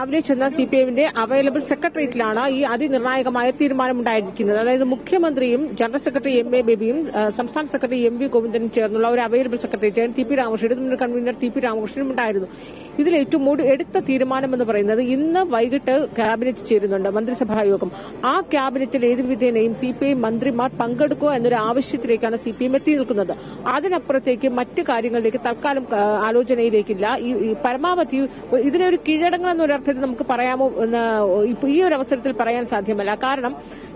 രാവിലെ ചെന്ന C P എമ്മിന്റെ അവൈലബിൾ സെക്രട്ടേറിയറ്റിലാണ് ഈ അതിനിർണായകമായ തീരുമാനമുണ്ടായിരിക്കുന്നത്. അതായത് മുഖ്യമന്ത്രിയും ജനറൽ സെക്രട്ടറി എം എ ബേബിയും സംസ്ഥാന സെക്രട്ടറി എം വി ഗോവിന്ദനും ചേർന്നുള്ള ഒരു available secretariat T P Ramakrishnan convener T P രാമകൃഷ്ണനും ഉണ്ടായിരുന്നു. ഇതിൽ ഏറ്റവും എടുത്ത തീരുമാനം എന്ന് പറയുന്നത് ഇന്ന് വൈകിട്ട് ക്യാബിനറ്റ് ചേരുന്നുണ്ട് മന്ത്രിസഭാ യോഗം ആ ക്യാബിനറ്റിൽ ഏത് വിധേനയും സി പി ഐ മന്ത്രിമാർ പങ്കെടുക്കുക എന്നൊരു ആവശ്യത്തിലേക്കാണ് സി പി എം എത്തി നിൽക്കുന്നത്. അതിനപ്പുറത്തേക്ക് മറ്റു കാര്യങ്ങളിലേക്ക് തൽക്കാലം ആലോചനയിലേക്കില്ല. ഈ പരമാവധി പരമാവധി ഇതിനൊരു കീഴടങ്ങൾ എന്നൊരർത്ഥത്തിൽ നമുക്ക് പറയാമോ ഈ ഒരു അവസരത്തിൽ പറയാൻ സാധ്യമല്ല. കാരണം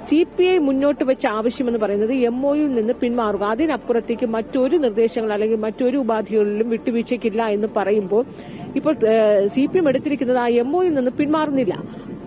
സി പി ഐ മുന്നോട്ട് വെച്ച ആവശ്യമെന്ന് പറയുന്നത് എം ഒയിൽ നിന്ന് പിന്മാറുക. അതിനപ്പുറത്തേക്ക് മറ്റൊരു നിർദ്ദേശങ്ങൾ അല്ലെങ്കിൽ മറ്റൊരു ഉപാധികളിലും വിട്ടുവീഴ്ചയ്ക്കില്ല എന്ന് പറയുമ്പോൾ ഇപ്പോൾ സി പി എം എടുത്തിരിക്കുന്നത് ആ എം ഒയിൽ നിന്ന് പിന്മാറുന്നില്ല.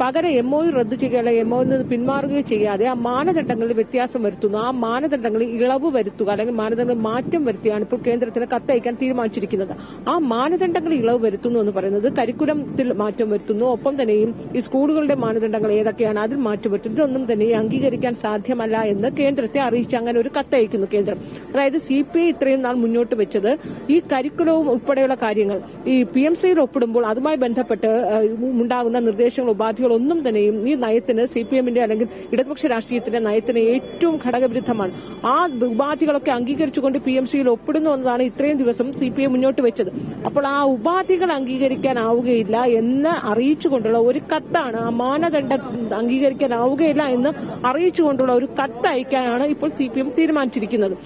പകരം എം ഒ റദ്ദു ചെയ്യുകയോ എം ഒയിൽ നിന്ന് പിന്മാറുകയോ ചെയ്യാതെ ആ മാനദണ്ഡങ്ങളിൽ വ്യത്യാസം വരുത്തുന്നു. ആ മാനദണ്ഡങ്ങളിൽ ഇളവ് വരുത്തുക അല്ലെങ്കിൽ മാനദണ്ഡങ്ങളിൽ മാറ്റം വരുത്തിയാണ് ഇപ്പോൾ കേന്ദ്രത്തിന് കത്തയക്കാൻ തീരുമാനിച്ചിരിക്കുന്നത്. ആ മാനദണ്ഡങ്ങളിൽ ഇളവ് വരുത്തുന്നു എന്ന് പറയുന്നത് കരിക്കുലത്തിൽ മാറ്റം വരുത്തുന്നു. ഒപ്പം തന്നെയും ഈ സ്കൂളുകളുടെ മാനദണ്ഡങ്ങൾ ഏതൊക്കെയാണ് അതിൽ മാറ്റം വരുത്തുന്നത് ഒന്നും തന്നെ അംഗീകരിക്കാൻ സാധ്യമല്ല എന്ന് കേന്ദ്രത്തെ അറിയിച്ച് അങ്ങനെ ഒരു കത്തയക്കുന്നു കേന്ദ്രം. അതായത് സി പി ഐ ഇത്രയും നാൾ മുന്നോട്ട് വെച്ചത് ഈ കരിക്കുലവും ഉൾപ്പെടെയുള്ള കാര്യങ്ങൾ ഈ പി എം സിയിൽ ഒപ്പിടുമ്പോൾ അതുമായി ബന്ധപ്പെട്ട് ഉണ്ടാകുന്ന നിർദ്ദേശങ്ങൾ ഉപാധികൾ ഒന്നും തന്നെയും ഈ നയത്തിന് സി പി എമ്മിന്റെ അല്ലെങ്കിൽ ഇടതുപക്ഷ രാഷ്ട്രീയത്തിന്റെ നയത്തിന് ഏറ്റവും ഘടകവിരുദ്ധമാണ്. ആ ഉപാധികളൊക്കെ അംഗീകരിച്ചുകൊണ്ട് പി എം സിയിൽ ഒപ്പിടുന്നു എന്നതാണ് ഇത്രയും ദിവസം സി പി എം മുന്നോട്ട് വെച്ചത്. അപ്പോൾ ആ ഉപാധികൾ അംഗീകരിക്കാനാവുകയില്ല എന്ന് അറിയിച്ചുകൊണ്ടുള്ള ഒരു കത്താണ് ആ മാനദണ്ഡം അംഗീകരിക്കാനാവുകയില്ല എന്ന് അറിയിച്ചുകൊണ്ടുള്ള ഒരു കത്ത് അയക്കാനാണ് ഇപ്പോൾ സി പി എം തീരുമാനിച്ചിരിക്കുന്നത്.